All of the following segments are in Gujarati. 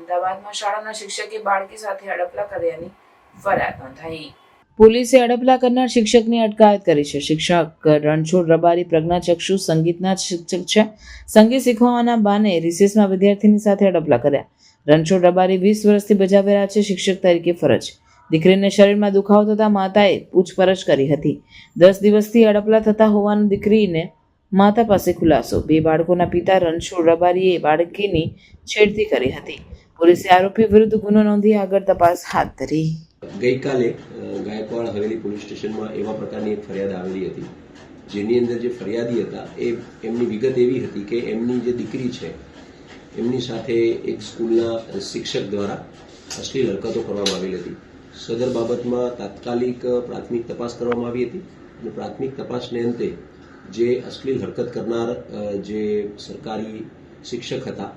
વિસ્તારમાં શાળાના શિક્ષકે બાળકી સાથે અડપલા કર્યાની ફરિયાદ નોંધાઈ. પોલીસે અડપલા કરનાર શિક્ષકની અટકાયત કરી છે. શિક્ષક રણછોડ રબારી પ્રજ્ઞાચક્ષુ સંગીતના શિક્ષક છે. સંગીત શીખવાના બાને રિસેસમાં વિદ્યાર્થીની સાથે અડપલા કર્યા. રણછોડ રબારી વીસ વર્ષથી બજાવી રહ્યા છે શિક્ષક તરીકે ફરજ. દીકરીને શરીરમાં દુખાવો થતાં માતાએ પૂછપરછ કરી હતી. દસ દિવસથી અડપલા થતા હોવાનું દીકરીને માતા પાસે ખુલાસો. બે બાળકોના પિતા રણછોડ રબારીએ બાળકીની છેડતી કરી હતી. પોલીસે આરોપી વિરુદ્ધ ગુનો નોંધી આગળ તપાસ હાથ ધરી. ગઈકાલે ગાયકવાડ હવેલી પોલીસ સ્ટેશનમાં એવા પ્રકારની એક ફરિયાદ આવેલી હતી, જેની અંદર જે ફરિયાદી હતા, એ એમની વિગત એવી હતી કે એમની જે દીકરી છે, એમની સાથે એક સ્કૂલના શિક્ષક દ્વારા અશ્લીલ હરકતો કરવામાં આવેલી હતી. સદર બાબતમાં તાત્કાલિક પ્રાથમિક તપાસ કરવામાં આવી હતી અને પ્રાથમિક તપાસને અંતે જે અશ્લીલ હરકત કરનાર જે સરકારી શિક્ષક હતા,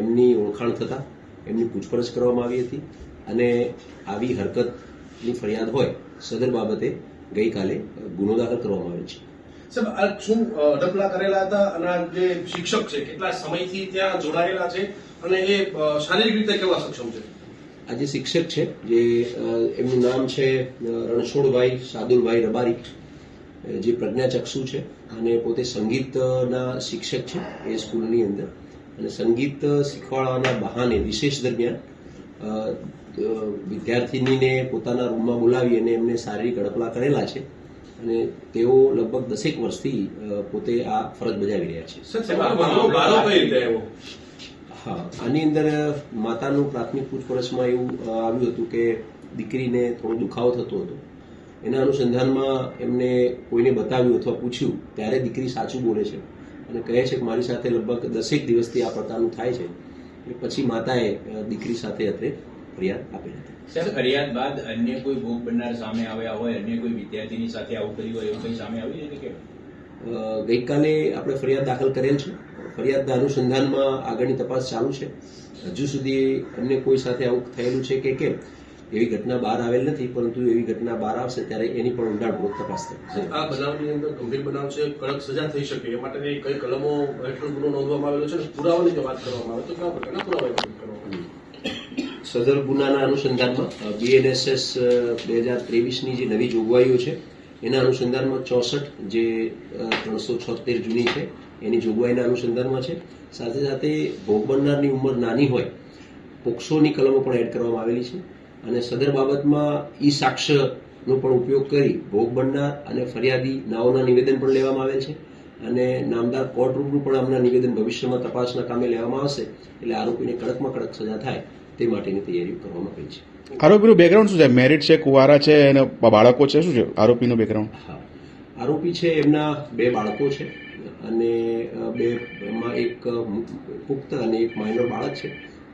એમની ઓળખાણ થતાં એમની પૂછપરછ કરવામાં આવી હતી અને આવી હરકતની ફરિયાદ હોય સદર બાબતે ગઈકાલે ગુનો દાખલ કરવામાં આવ્યો છે. સાહેબ આ શું ડપલા કરેલા હતા અને આ જે શિક્ષક છે કેટલા સમયથી ત્યાં જોડાયેલા છે અને એ શારીરિક રીતે કેવા સક્ષમ છે? આ જે શિક્ષક છે જે એમનું નામ છે રણછોડભાઈ સાદુલભાઈ રબારી જે પ્રજ્ઞાચક્ષુ છે અને પોતે સંગીતના શિક્ષક છે એ સ્કૂલની અંદર. અને સંગીત શીખવાડવાના બહાને વિશેષ દરમિયાન વિદ્યાર્થિનીને પોતાના રૂમમાં બોલાવી અને એમને શારીરિક અડપલા કરેલા છે અને તેઓ લગભગ દસેક વર્ષથી પોતે આ ફરજ બજાવી રહ્યા છે. હા આની અંદર માતાનું પ્રાથમિક પૂછપરછમાં એવું આવ્યું હતું કે દીકરીને થોડો દુખાવો થતો હતો. એના અનુસંધાનમાં એમને કોઈને બતાવ્યું અથવા પૂછ્યું ત્યારે દીકરી સાચું બોલે છે. અને કહે છે કે મારી સાથે લગભગ દસેક દિવસથી આ પ્રકારનું થાય છે. એ પછી માતાએ દીકરી સાથે અત્રે ફરિયાદ આપી હતી. સર ફરિયાદ બાદ અન્ય કોઈ ભોગ બનનાર સામે આવ્યા હોય અન્ય કોઈ વિદ્યાર્થીની સાથે આવું કર્યું હોય એવું કંઈ સામે આવ્યું છે કે ગઈકાલે આપણે ફરિયાદ દાખલ કરેલ છે. ફરિયાદના અનુસંધાનમાં આગળની તપાસ ચાલુ છે. હજુ સુધી અન્ય કોઈ સાથે આવું થયેલું છે કે કેમ? એવી ઘટના બહાર આવેલ નથી પરંતુ એવી ઘટના બહાર આવશે ત્યારે એની પણ ઊંડાણપૂર્વક તપાસ થશે આ બનાવની અંદર ગંભીર બનાવ છે કડક સજા થઈ શકે એ માટેની કઈ કલમો હેઠળ ગુનો નોંધવામાં આવેલો છે પુરાવાની જો વાત કરવામાં આવે તો કયા પ્રકારના પુરાવા? સદર ગુનાના અનુસંધાનમાં બીએનએસએસ બે હજાર ત્રેવીસની જે નવી જોગવાઈઓ છે એના અનુસંધાનમાં ચોસઠ જે ત્રણસો છોતેર જૂની છે એની જોગવાઈના અનુસંધાનમાં છે. સાથે સાથે ભોગ બનનારની ઉંમર નાની હોય પોક્સોની કલમો પણ એડ કરવામાં આવેલી છે. અને સદર બાબતમાં ઈ સાક્ષ્યનો પણ ઉપયોગ કરી ભોગ બનનાર અને ફરિયાદી નાઓના નિવેદન પણ લેવામાં આવેલ છે. અને નામદાર કોર્ટ રૂપનું પણ આમના નિવેદન ભવિષ્યમાં તપાસના કામે લેવામાં આવશે. એટલે આરોપીને કડકમાં કડક સજા થાય તે માટેની તૈયારીઓ કરવામાં આવી છે. આરોપીનું બેકગ્રાઉન્ડ શું છે? મેરિટ છે કુવારા છે અને બાળકો છે? શું છે આરોપીનું બેકગ્રાઉન્ડ હા. આરોપી છે એમના બે બાળકો છે અને બે એમાં એક પુખ્ત અને એક માઇનર બાળક છે.